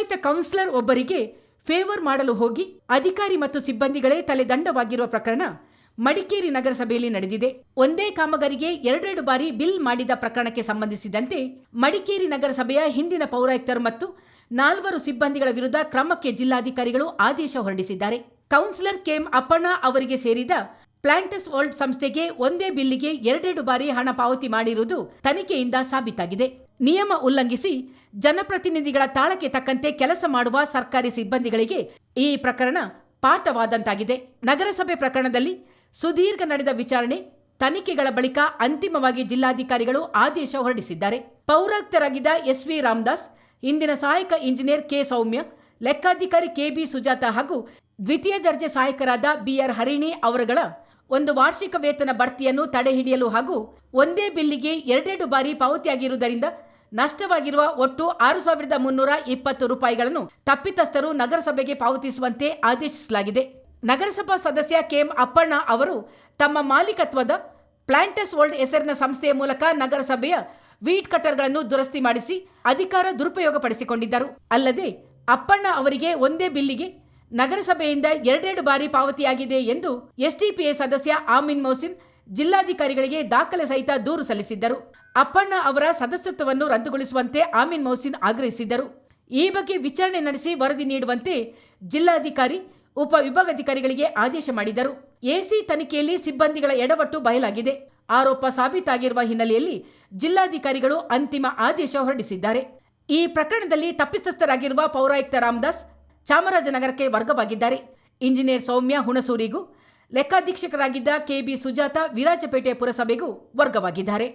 ಚುನಾಯಿತ ಕೌನ್ಸಿಲರ್ ಒಬ್ಬರಿಗೆ ಫೇವರ್ ಮಾಡಲು ಹೋಗಿ ಅಧಿಕಾರಿ ಮತ್ತು ಸಿಬ್ಬಂದಿಗಳೇ ತಲೆದಂಡವಾಗಿರುವ ಪ್ರಕರಣ ಮಡಿಕೇರಿ ನಗರಸಭೆಯಲ್ಲಿ ನಡೆದಿದೆ. ಒಂದೇ ಕಾಮಗಾರಿಗೆ ಎರಡೆರಡು ಬಾರಿ ಬಿಲ್ ಮಾಡಿದ ಪ್ರಕರಣಕ್ಕೆ ಸಂಬಂಧಿಸಿದಂತೆ ಮಡಿಕೇರಿ ನಗರಸಭೆಯ ಹಿಂದಿನ ಪೌರಾಯುಕ್ತರು ಮತ್ತು ನಾಲ್ವರು ಸಿಬ್ಬಂದಿಗಳ ವಿರುದ್ಧ ಕ್ರಮಕ್ಕೆ ಜಿಲ್ಲಾಧಿಕಾರಿಗಳು ಆದೇಶ ಹೊರಡಿಸಿದ್ದಾರೆ. ಕೌನ್ಸಿಲರ್ ಕೆಎಂ ಅಪ್ಪಣ್ಣ ಅವರಿಗೆ ಸೇರಿದ ಪ್ಲಾಂಟಸ್ ವರ್ಲ್ಡ್ ಸಂಸ್ಥೆಗೆ ಒಂದೇ ಬಿಲ್ಲಿಗೆ ಎರಡೆರಡು ಬಾರಿ ಹಣ ಪಾವತಿ ಮಾಡಿರುವುದು ತನಿಖೆಯಿಂದ ಸಾಬೀತಾಗಿದೆ. ನಿಯಮ ಉಲ್ಲಂಘಿಸಿ ಜನಪ್ರತಿನಿಧಿಗಳ ತಾಳಕ್ಕೆ ತಕ್ಕಂತೆ ಕೆಲಸ ಮಾಡುವ ಸರ್ಕಾರಿ ಸಿಬ್ಬಂದಿಗಳಿಗೆ ಈ ಪ್ರಕರಣ ಪಾಠವಾದಂತಾಗಿದೆ ನಗರಸಭೆ ಪ್ರಕರಣದಲ್ಲಿ ಸುದೀರ್ಘ ನಡೆದ ವಿಚಾರಣೆ ತನಿಖೆಗಳ ಬಳಿಕ ಅಂತಿಮವಾಗಿ ಜಿಲ್ಲಾಧಿಕಾರಿಗಳು ಆದೇಶ ಹೊರಡಿಸಿದ್ದಾರೆ. ಪೌರಾಯುಕ್ತರಾಗಿದ್ದ ಎಸ್ವಿ ರಾಮದಾಸ್, ಇಂದಿನ ಸಹಾಯಕ ಇಂಜಿನಿಯರ್ ಕೆ ಸೌಮ್ಯ, ಲೆಕ್ಕಾಧಿಕಾರಿ ಕೆಬಿ ಸುಜಾತ ಹಾಗೂ ದ್ವಿತೀಯ ದರ್ಜೆ ಸಹಾಯಕರಾದ ಬಿಆರ್ ಹರಿಣಿ ಅವರುಗಳ ಒಂದು ವಾರ್ಷಿಕ ವೇತನ ಬಡ್ತಿಯನ್ನು ತಡೆಹಿಡಿಯಲು ಹಾಗೂ ಒಂದೇ ಬಿಲ್ಲಿಗೆ ಎರಡೆರಡು ಬಾರಿ ಪಾವತಿಯಾಗಿರುವುದರಿಂದ ನಷ್ಟವಾಗಿರುವ ಒಟ್ಟು ಆರು ಸಾವಿರದ ಮುನ್ನೂರ ಇಪ್ಪತ್ತು ರೂಪಾಯಿಗಳನ್ನು ತಪ್ಪಿತಸ್ಥರು ನಗರಸಭೆಗೆ ಪಾವತಿಸುವಂತೆ ಆದೇಶಿಸಲಾಗಿದೆ. ನಗರಸಭಾ ಸದಸ್ಯ ಕೆಎಂ ಅಪ್ಪಣ್ಣ ಅವರು ತಮ್ಮ ಮಾಲೀಕತ್ವದ ಪ್ಲಾಂಟಸ್ ವರ್ಲ್ಡ್ ಹೆಸರಿನ ಸಂಸ್ಥೆಯ ಮೂಲಕ ನಗರಸಭೆಯ ವೀಟ್ ಕಟರ್ಗಳನ್ನು ದುರಸ್ತಿ ಮಾಡಿಸಿ ಅಧಿಕಾರ ದುರುಪಯೋಗಪಡಿಸಿಕೊಂಡಿದ್ದರು. ಅಲ್ಲದೆ ಅಪ್ಪಣ್ಣ ಅವರಿಗೆ ಒಂದೇ ಬಿಲ್ಲಿಗೆ ನಗರಸಭೆಯಿಂದ ಎರಡೆರಡು ಬಾರಿ ಪಾವತಿಯಾಗಿದೆ ಎಂದು ಎಸ್ಡಿಪಿಎ ಸದಸ್ಯ ಆಮಿನ್ ಮೋಸಿನ್ ಜಿಲ್ಲಾಧಿಕಾರಿಗಳಿಗೆ ದಾಖಲೆ ಸಹಿತ ದೂರು ಸಲ್ಲಿಸಿದ್ದರು. ಅಪ್ಪಣ್ಣ ಅವರ ಸದಸ್ಯತ್ವವನ್ನು ರದ್ದುಗೊಳಿಸುವಂತೆ ಆಮಿನ್ ಮೋಸಿನ್ ಆಗ್ರಹಿಸಿದ್ದರು. ಈ ಬಗ್ಗೆ ವಿಚಾರಣೆ ನಡೆಸಿ ವರದಿ ನೀಡುವಂತೆ ಜಿಲ್ಲಾಧಿಕಾರಿ, ಉಪ ವಿಭಾಗಾಧಿಕಾರಿಗಳಿಗೆ ಆದೇಶ ಮಾಡಿದರು. ಎಸಿ ತನಿಖೆಯಲ್ಲಿ ಸಿಬ್ಬಂದಿಗಳ ಎಡವಟ್ಟು ಬಯಲಾಗಿದೆ. ಆರೋಪ ಸಾಬೀತಾಗಿರುವ ಹಿನ್ನೆಲೆಯಲ್ಲಿ ಜಿಲ್ಲಾಧಿಕಾರಿಗಳು ಅಂತಿಮ ಆದೇಶ ಹೊರಡಿಸಿದ್ದಾರೆ. ಈ ಪ್ರಕರಣದಲ್ಲಿ ತಪ್ಪಿತಸ್ಥರಾಗಿರುವ ಪೌರಾಯುಕ್ತ ರಾಮದಾಸ್ ಚಾಮರಾಜನಗರಕ್ಕೆ ವರ್ಗವಾಗಿದ್ದಾರೆ. ಇಂಜಿನಿಯರ್ ಸೌಮ್ಯ ಹುಣಸೂರಿಗೂ ಲೆಕ್ಕಾಧೀಕ್ಷಕರಾಗಿದ್ದ ಕೆಬಿ ಸುಜಾತ ವಿರಾಜಪೇಟೆ ಪುರಸಭೆಗೂ ವರ್ಗವಾಗಿದ್ದಾರೆ.